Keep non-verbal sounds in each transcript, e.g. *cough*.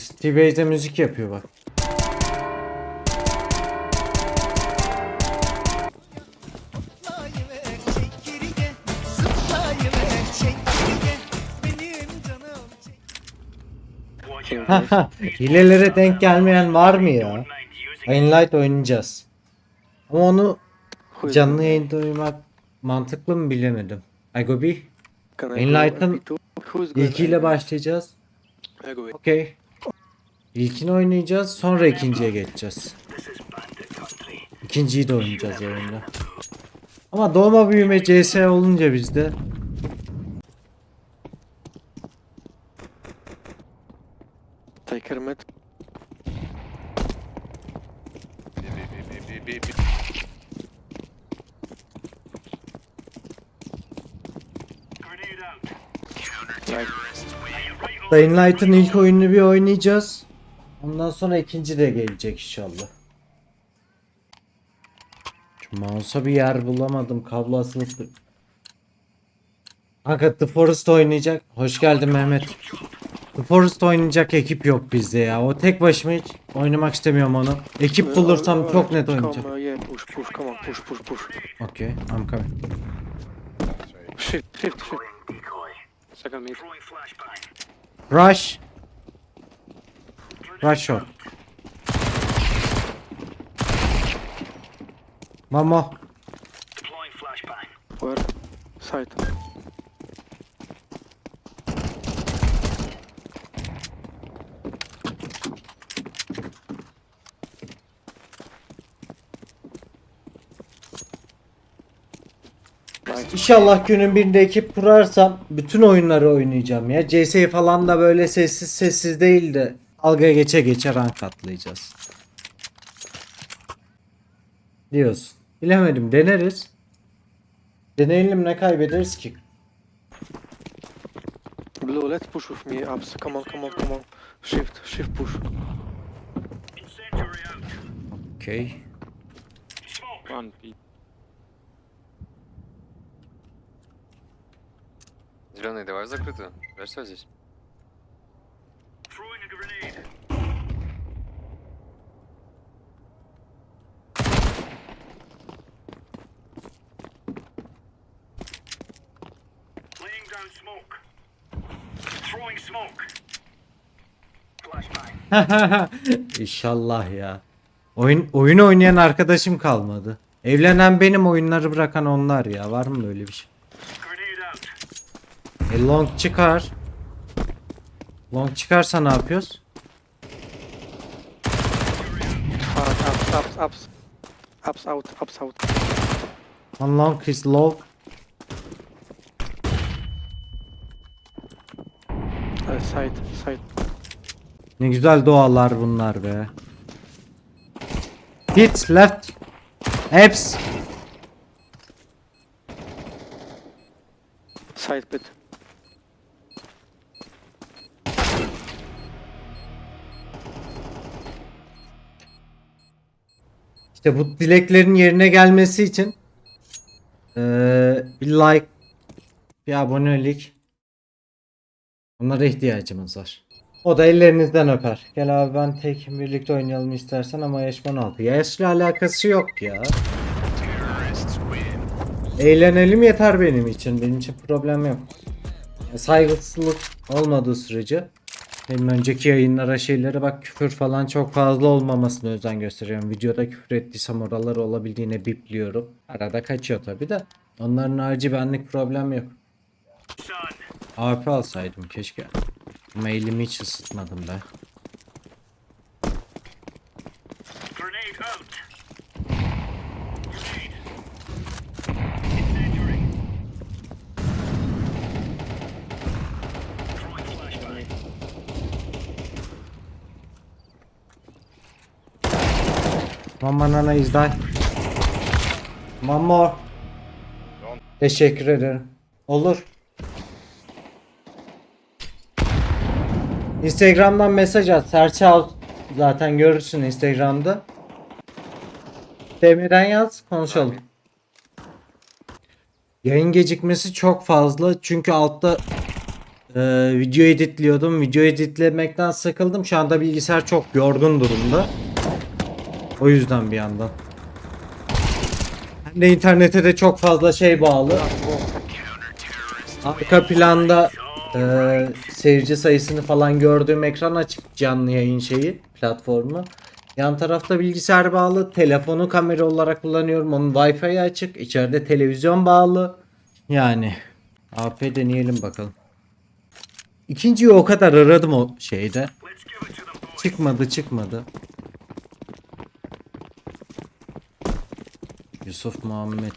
T-Base'de müzik yapıyor bak. Hilelere denk gelmeyen var mı ya? Light oynayacağız. Ama onu canlı yayında oynamak mantıklı mı bilemedim. I go B. Can I go Enlighten MP2? Who's going İlkiyle MP2? başlayacağız. Okey. İlkini oynayacağız sonra ikinciye geçeceğiz. İkinciyi de oynayacağız oyunda. Ama doğma büyüme CS olunca bizde Take her mid. Right. Dying Light'ın ilk oyununu bir oynayacağız. Ondan sonra ikinci de gelecek inşallah. Şu mouse'a bir yer bulamadım. Kablo asılıp dur- Kanka The Forest oynayacak. Hoş geldin Mehmet. The Forest oynayacak ekip yok bizde ya. O tek başıma hiç oynamak istemiyorum onu. Ekip bulursam Uh, çok net oynayacağım. push, push, come on, push, push, push. Okay, I'm coming. Shift, shift, shift. Second mid. Rush. Rush shot. Mamo. Where? Side. Nice. İnşallah günün birinde ekip kurarsam bütün oyunları oynayacağım ya. CS falan da böyle sessiz sessiz değil de algaya geçe geçe rank atlayacağız. Diyorsun. Bilemedim deneriz. Deneyelim ne kaybederiz ki? Blue, let's push with me, ups. Come on, come on, come on. Shift, shift, push. Okay. One B. Зеленый, давай в закрытую. Да что здесь? *laughs* İnşallah ya. Oyun oyun oynayan arkadaşım kalmadı. Evlenen benim oyunları bırakan onlar ya. Var mı böyle bir şey? E long çıkar. Long çıkarsa ne yapıyoruz? Fuck, ups, ups, ups. Ups, out, ups, out. One long is low. Uh, side, side. Ne güzel dualar bunlar be. Hit left. Apps. Side pit. İşte bu dileklerin yerine gelmesi için eee, bir like, bir abonelik onlara ihtiyacımız var. O da ellerinizden öper. Gel abi ben tekim birlikte oynayalım istersen ama yaş 16. Yaşla alakası yok ya. Eğlenelim yeter benim için. Benim için problem yok. Saygısızlık olmadığı sürece benim önceki yayınlara şeylere bak küfür falan çok fazla olmamasına özen gösteriyorum. Videoda küfür ettiysem oraları olabildiğine bipliyorum. Arada kaçıyor tabi de. Onların harici benlik problem yok. AP alsaydım keşke. Ama elimi hiç ısıtmadım be. Grenade out. Grenade. Incendiary. Throwing flashbang. One banana is die. One more. Teşekkür ederim. Olur. Instagram'dan mesaj at. Serçe al. Zaten görürsün Instagram'da. Demirden yaz konuşalım. Yayın gecikmesi çok fazla çünkü altta Ee, video editliyordum. Video editlemekten sıkıldım. Şu anda bilgisayar çok yorgun durumda. O yüzden bir yandan. Hem de internete de çok fazla şey bağlı. Arka planda e, seyirci sayısını falan gördüğüm ekran açık canlı yayın şeyi platformu. Yan tarafta bilgisayar bağlı. Telefonu kamera olarak kullanıyorum. Onun Wi-Fi açık. İçeride televizyon bağlı. Yani AP deneyelim bakalım. İkinciyi o kadar aradım o şeyde. Çıkmadı çıkmadı. Yusuf Muhammed.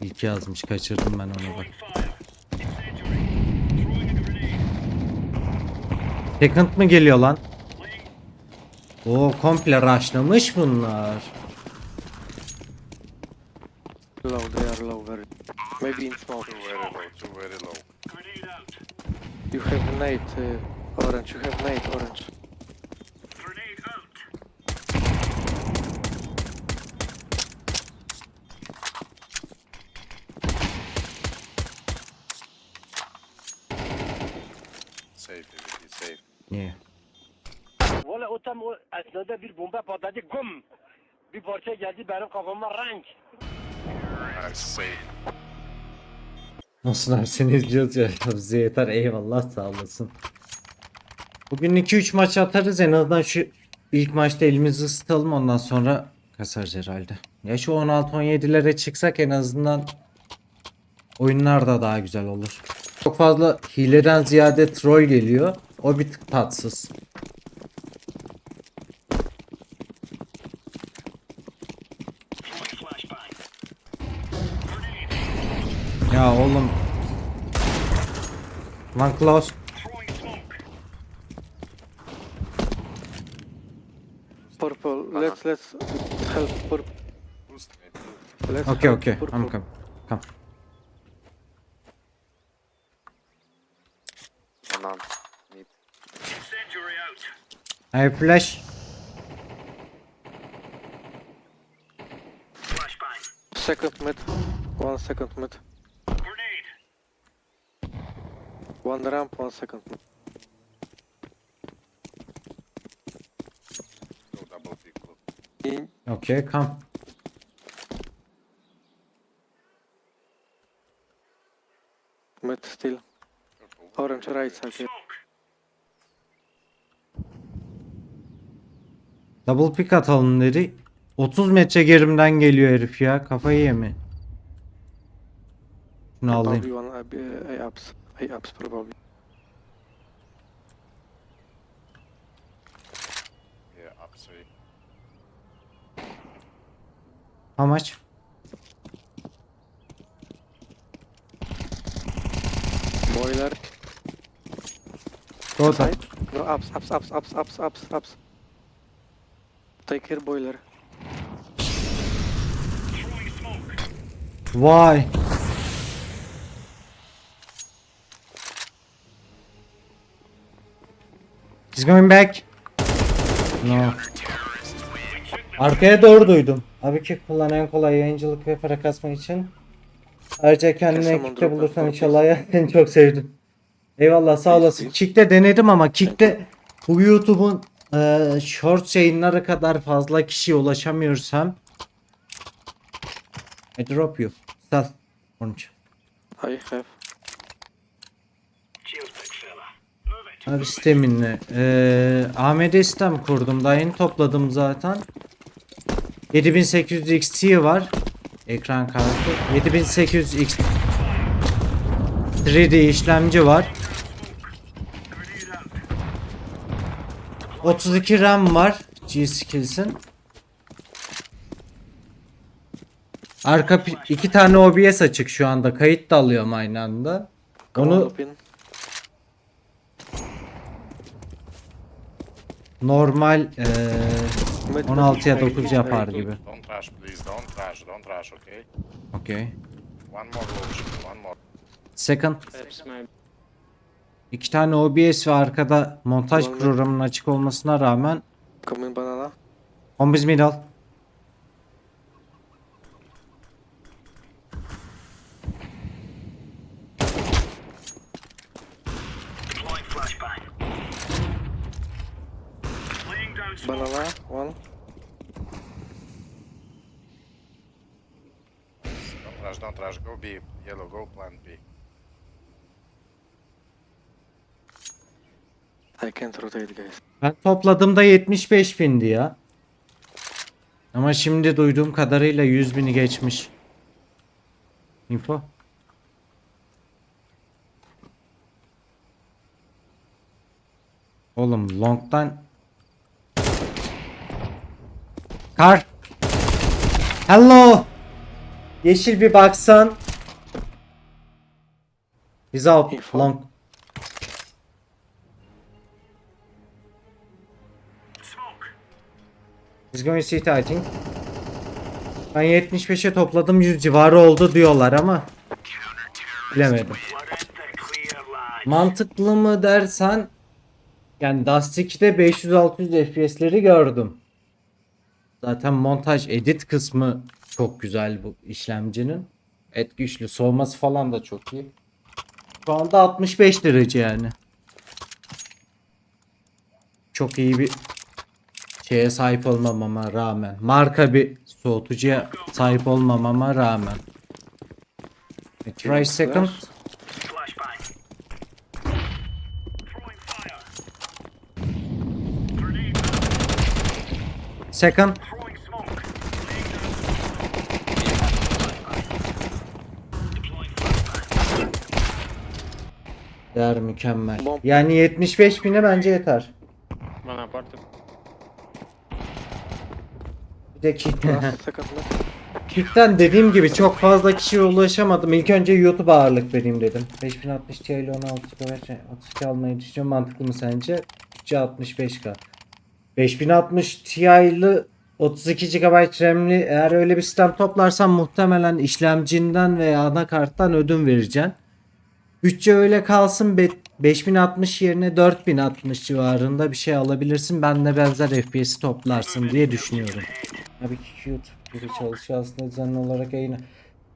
İlk yazmış kaçırdım ben onu bak. Second mı geliyor lan? Oo komple rushlamış bunlar. Low, they are low very. Maybe in smoke. Very low, too very low. grenade out. You have nade, uh, orange. You have nade, orange. Grenade out. Safe, everything safe. Niye? Valla o tam o esnada bir bomba patladı gum. Parça geldi benim kafama renk. Nice, safe. Nasıl seni izliyoruz ya. Bize yeter eyvallah sağ olasın. Bugün 2-3 maç atarız en azından şu ilk maçta elimizi ısıtalım ondan sonra kasarız herhalde. Ya şu 16-17'lere çıksak en azından oyunlar da daha güzel olur. Çok fazla hileden ziyade troll geliyor. O bir tık tatsız. Throwing flashbang. Ya oğlum. One close. Throwing smoke. Purple. Let's let's help purple. Boost me. Let's Okay help okay. purple. I'm coming. Come. Banan. Mid. Incendiary out. I have flash. Flashbang. Second mid. One second mid. Grenade. One ramp, one second double. In, Okay come. mid still. Orange right side. Double pick atalım dedi. 30 metre gerimden geliyor herif ya. Kafayı yeme. Şunu alayım. Probably one uh. A ups probably. Yeah, up three. How much? Boiler. Side. No ups, ups, ups, ups, ups, ups, ups. Take care boiler. Why? He's going back. No. Arkaya doğru duydum. Abi kick kullan en kolay yayıncılık ve para kasmak için. Ayrıca kendine kickte bulursan inşallah *laughs* ya. Seni çok sevdim. Eyvallah sağ olasın. Kickte denedim ama kickte bu YouTube'un e, short yayınları kadar fazla kişiye ulaşamıyorsam I drop you. Sal. Onun için. I have. Abi sisteminle. Ee, AMD sistem kurdum. Daha yeni topladım zaten. 7800 XT var. Ekran kartı. 7800 X 3D işlemci var. Grenade out. 32 RAM var. G-Skills'in. Arka iki tane OBS açık şu anda. Kayıt da alıyorum aynı anda. Onu normal mid, 16'ya mid, 9 mid, yapar gibi. Don't rush, please. Don't rush. Don't rush, okay? Okay. One more lotion. One more. Second. İki tane OBS ve arkada montaj programının açık olmasına rağmen Come in banana. on biz middle. Banana, one. Don't rush, don't rush. Go B. Yellow, go plant B. I can't rotate guys. Ben topladığımda 75 bindi ya. Ama şimdi duyduğum kadarıyla 100 bini geçmiş. Info. Oğlum long'dan Kar Hello Yeşil bir baksan He's out long Smoke. He's going city I think. Ben 75'e topladım 100 civarı oldu diyorlar ama bilemedim. Mantıklı mı dersen yani Dust 2'de 500-600 FPS'leri gördüm. Zaten montaj edit kısmı çok güzel bu işlemcinin. Et güçlü soğuması falan da çok iyi. Şu anda 65 derece yani. Çok iyi bir şeye sahip olmamama rağmen. Marka bir soğutucuya sahip olmamama rağmen. Try second. Flashbang. Throwing fire. Grenade. Second. Değer mükemmel. Bom. Yani 75 bine bence yeter. One apart. Bir de kick. *laughs* Kick'ten dediğim gibi çok fazla kişiye ulaşamadım. İlk önce YouTube ağırlık vereyim dedim. 5060 Ti ile 16 GB 32 almayı düşünüyorum. Mantıklı mı sence? Bütçe 65K. 5060 Ti ile 32 GB RAM'li eğer öyle bir sistem toplarsan muhtemelen işlemcinden veya anakarttan ödün vereceksin. Bütçe öyle kalsın be- 5060 yerine 4060 civarında bir şey alabilirsin. Ben de benzer FPS'i toplarsın diye düşünüyorum. Tabii ki YouTube gibi çalışıyor aslında düzenli olarak yayını.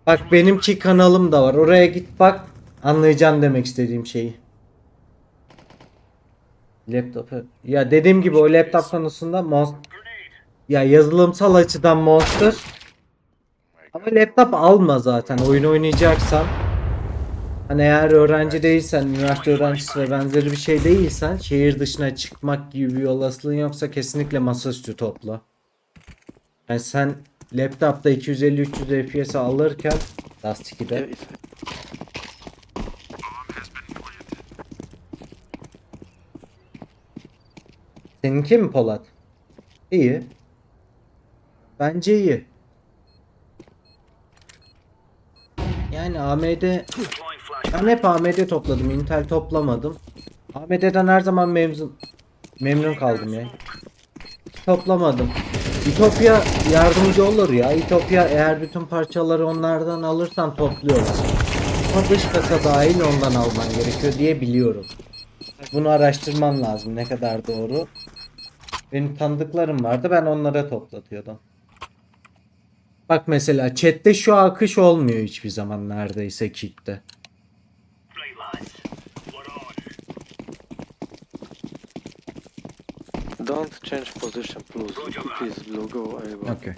Bak benimki kanalım da var. Oraya git bak. Anlayacaksın demek istediğim şeyi. Laptopu. Ya dediğim gibi o laptop konusunda monster ya yazılımsal açıdan monster. Ama laptop alma zaten oyun oynayacaksan. Hani eğer öğrenci değilsen, üniversite öğrencisi ve benzeri bir şey değilsen, şehir dışına çıkmak gibi bir olasılığın yoksa kesinlikle masaüstü topla. Yani sen laptopta 250-300 FPS alırken Dust 2'de Yeah, it's Seninki mi Polat? İyi. Bence iyi. Yani AMD ben hep AMD topladım. Intel toplamadım. AMD'den her zaman memnun memnun kaldım ya. Toplamadım. Ütopya yardımcı olur ya. Ütopya eğer bütün parçaları onlardan alırsan topluyorlar. Ama dış kasa dahil ondan alman gerekiyor diye biliyorum. Bunu araştırman lazım ne kadar doğru. Benim tanıdıklarım vardı ben onlara toplatıyordum. Bak mesela chatte şu akış olmuyor hiçbir zaman neredeyse kickte. Don't change position, please. Please, blue, go. I will. Okay.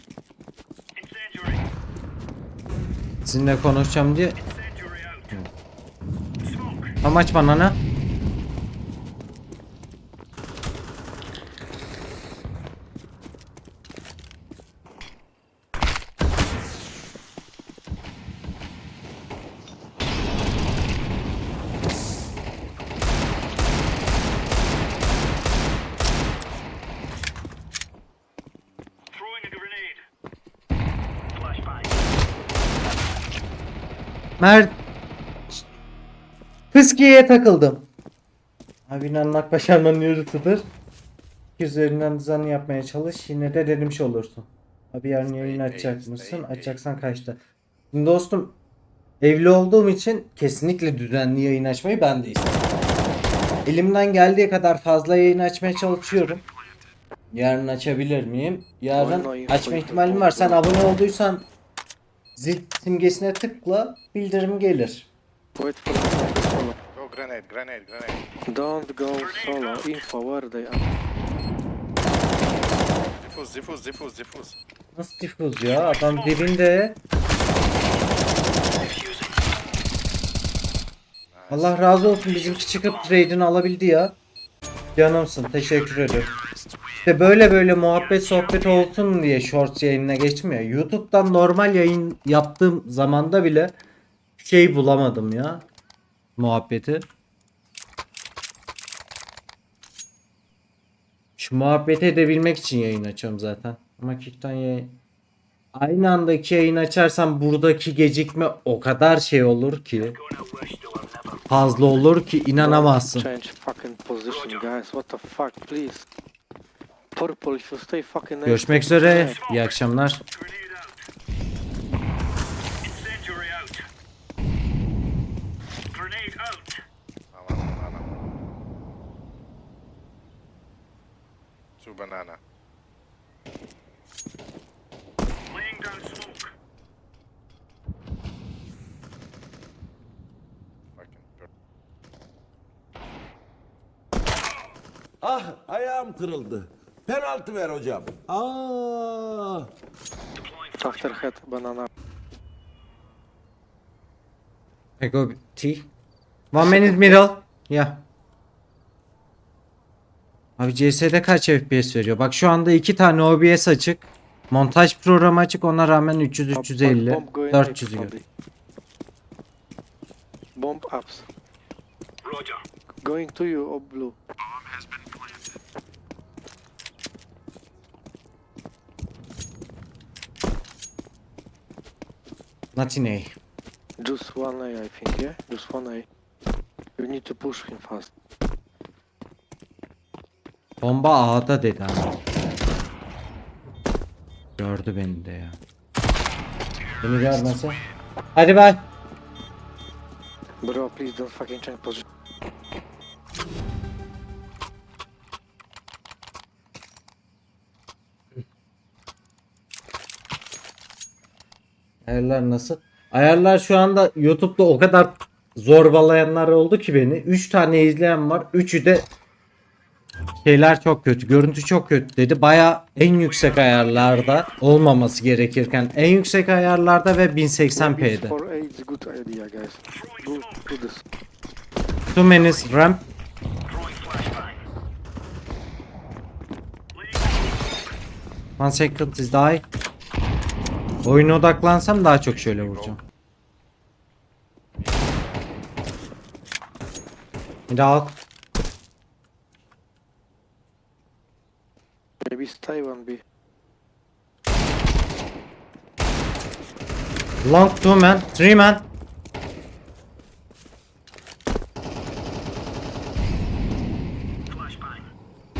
Sizinle konuşacağım diye amaç bana ne? Throwing a grenade. Flashbang. Mert Fıskiye'ye takıldım. Abi inanmak başarmanın yürütüdür. Üzerinden düzenli yapmaya çalış. Yine de denemiş olursun. Abi yarın yayın açacak mısın? Açacaksan kaçta? Şimdi dostum evli olduğum için kesinlikle düzenli yayın açmayı ben de isterim. Elimden geldiği kadar fazla yayın açmaya çalışıyorum. Yarın açabilir miyim? Yarın açma ihtimalim var. Sen abone olduysan zil simgesine tıkla bildirim gelir. Wait for solo. Go grenade, grenade, grenade. Don't go solo. Info, where they are. Diffuse, diffuse, diffuse, diffuse. Nasıl difuz ya? Adam dibinde. Allah razı olsun bizimki çıkıp trade'ini alabildi ya. Canımsın teşekkür ederim. İşte böyle böyle muhabbet sohbet olsun diye shorts yayınına geçmiyor. YouTube'dan normal yayın yaptığım zamanda bile şey bulamadım ya. Muhabbeti. Şu muhabbeti edebilmek için yayın açıyorum zaten. Ama Kick'ten yayın... Aynı anda iki yayın açarsam buradaki gecikme o kadar şey olur ki. Fazla olur ki inanamazsın. Purple, if you stay fucking next Görüşmek üzere. İyi akşamlar. Out. Banana. Two banana. Laying down smoke. Fucking pur- Ah ayağım kırıldı. Penaltı ver hocam. Aa! After head, banana. I go T. One minute middle. Ya. Abi CS'de kaç FPS veriyor? Bak şu anda iki tane OBS açık. Montaj programı açık ona rağmen 300 Bomb- 350 bomb going 400 up, gibi. probably. Bomb ups. Roger. Going to you, oh blue. Nothing A. Just one A, I think, yeah? Just one A. You need to push him fast. Bomba A'da dedi ama. Gördü beni de ya. Beni görmese. Hadi bay. Bro, please don't fucking change position. Ayarlar nasıl? Ayarlar şu anda YouTube'da o kadar zorbalayanlar oldu ki beni. 3 tane izleyen var. Üçü de şeyler çok kötü. Görüntü çok kötü dedi. Baya en yüksek ayarlarda olmaması gerekirken en yüksek ayarlarda ve 1080p'de. 4A is a good idea, guys. Go do this. Two minutes ramp. One second is die. Oyuna odaklansam daha çok şöyle vuracağım. Bir daha al. Maybe stay one B. Long two man, three man.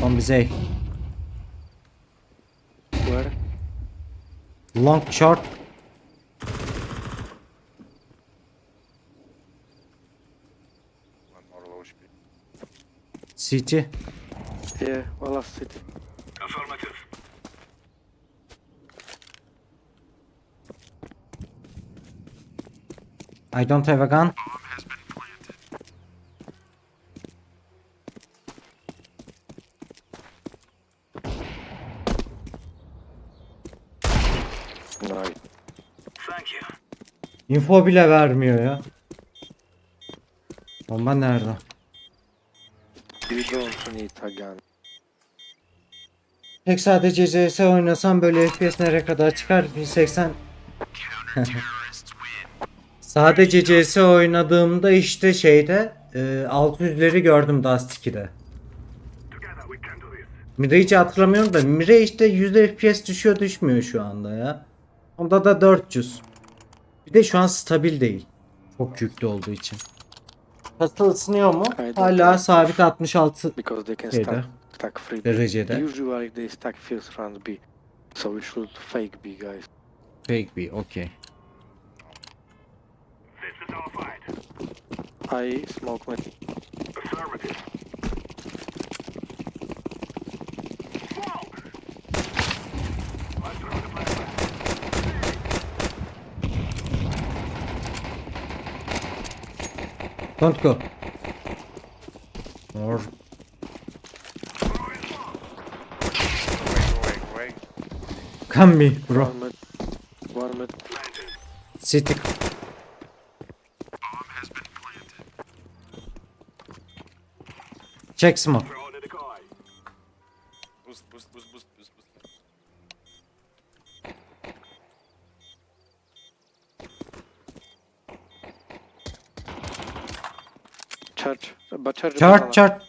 Lan bize. Where? Long short. CT. Yeah, well, last city. Affirmative. I don't have a gun. Nice. Thank you. Info bile vermiyor ya. Bomba nerede? Need a gun. Tek sadece CS oynasam böyle FPS nereye kadar çıkar? 1080 *laughs* Sadece CS oynadığımda işte şeyde e, 600'leri gördüm Dust 2'de. Together we can do this. Mirage'i hatırlamıyorum da Mirage'de 100 FPS düşüyor düşmüyor şu anda ya. Onda da 400. Bir de şu an stabil değil. Çok yüklü olduğu için. Kasa ısınıyor mu? Hala sabit 66 Because they can stack, stack free B. derecede. Usually they stack first round B. So we should fake B, guys. Fake bir okey. I smoke my Affirmative. Smoke! I threw the flashbang. Don't go. Or. Come me bro. One mid. City. Check smoke. Chart chart.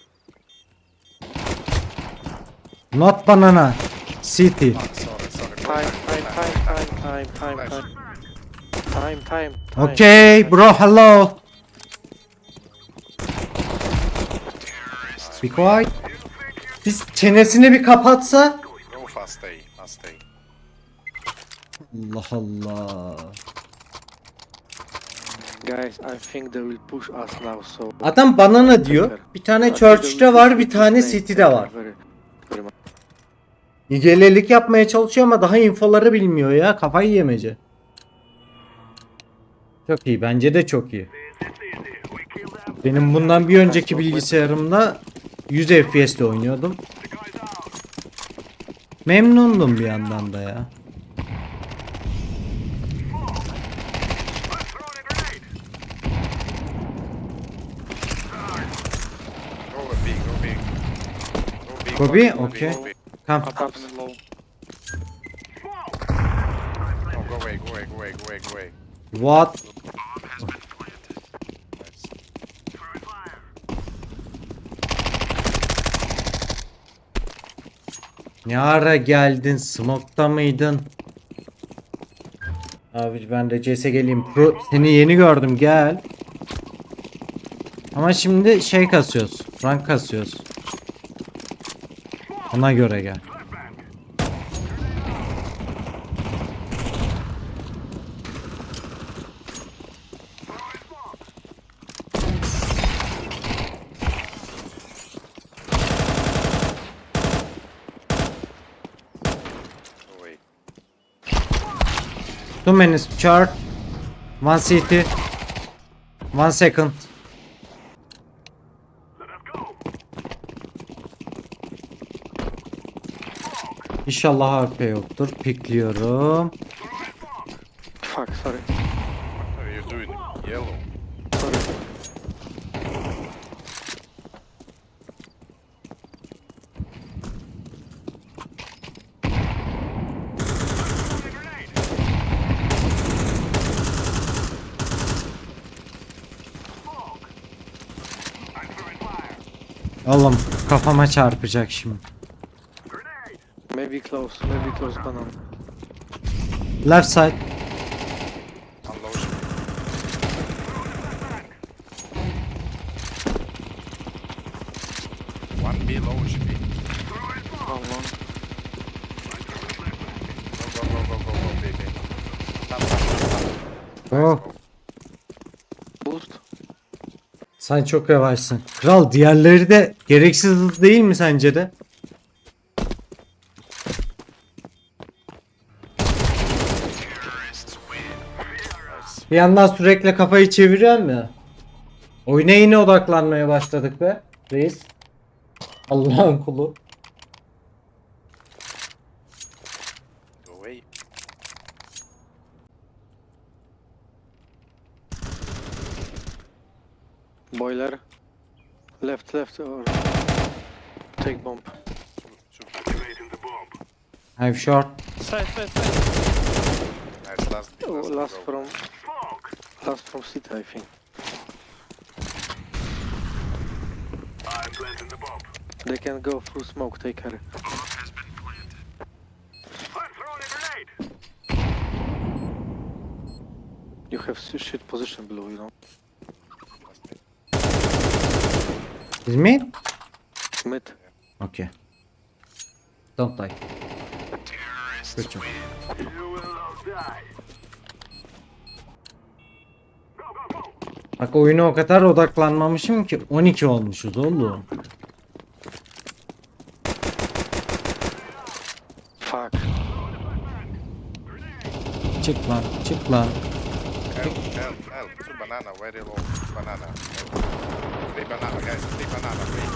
Not banana. City. Ah. Time, time, time, time, time, time, time. Time, time, time. Okay bro hello. Be quiet. Biz çenesini bir kapatsa. Allah Allah. Guys, I think they will push us now, so... Adam banana diyor. Bir tane church'te var, bir tane city'de var. Gelelik yapmaya çalışıyor ama daha infoları bilmiyor ya. Kafayı yemece. Çok iyi. Bence de çok iyi. Benim bundan bir önceki bilgisayarımda 100 FPS'le oynuyordum. Memnundum bir yandan da ya. Go with B, go B. B. Go B? go Okay. go B. Come. Up, up and low. No, go away, go away, go away, go away, go away. What? Ne ara geldin? Smoke'ta mıydın? Abi ben de CS geleyim. Pro, seni yeni gördüm gel. Ama şimdi şey kasıyoruz. Rank kasıyoruz. Ona göre gel. Two minutes chart. One CT. One second. Let us go. İnşallah harp yoktur. Pikliyorum. Fuck, sorry. What are you doing? Yellow. Sorry. Oğlum kafama çarpacak şimdi. Close, maybe close banana. Left side. One B low should be. One long. Go, go, go, go, go, go, B, B. Stop, stop, stop, stop. Oh. Boost. Sen çok yavaşsın. Kral diğerleri de gereksiz hızlı değil mi sence de? Bir yandan sürekli kafayı çeviriyorum ya. Oyuna yine odaklanmaya başladık be. Reis. Allah'ın kulu. Go away. Boiler. Left, left, or... Take bomb. Have short. Side, side, side. Nice, last Oh, last, last from, Smoke. last from city, I think. I'm planting the bomb. They can go through smoke, take care. I'm throwing a grenade. You have s- shit position below, you know. Last Is me? Mid. Okay. Don't die. Good job. You will all die. Bak oyuna o kadar odaklanmamışım ki 12 olmuşuz oğlum. Fuck. Çık lan, çık lan. Help, help, help. Two banana, very low. Banana. Three banana, guys. Three banana, three.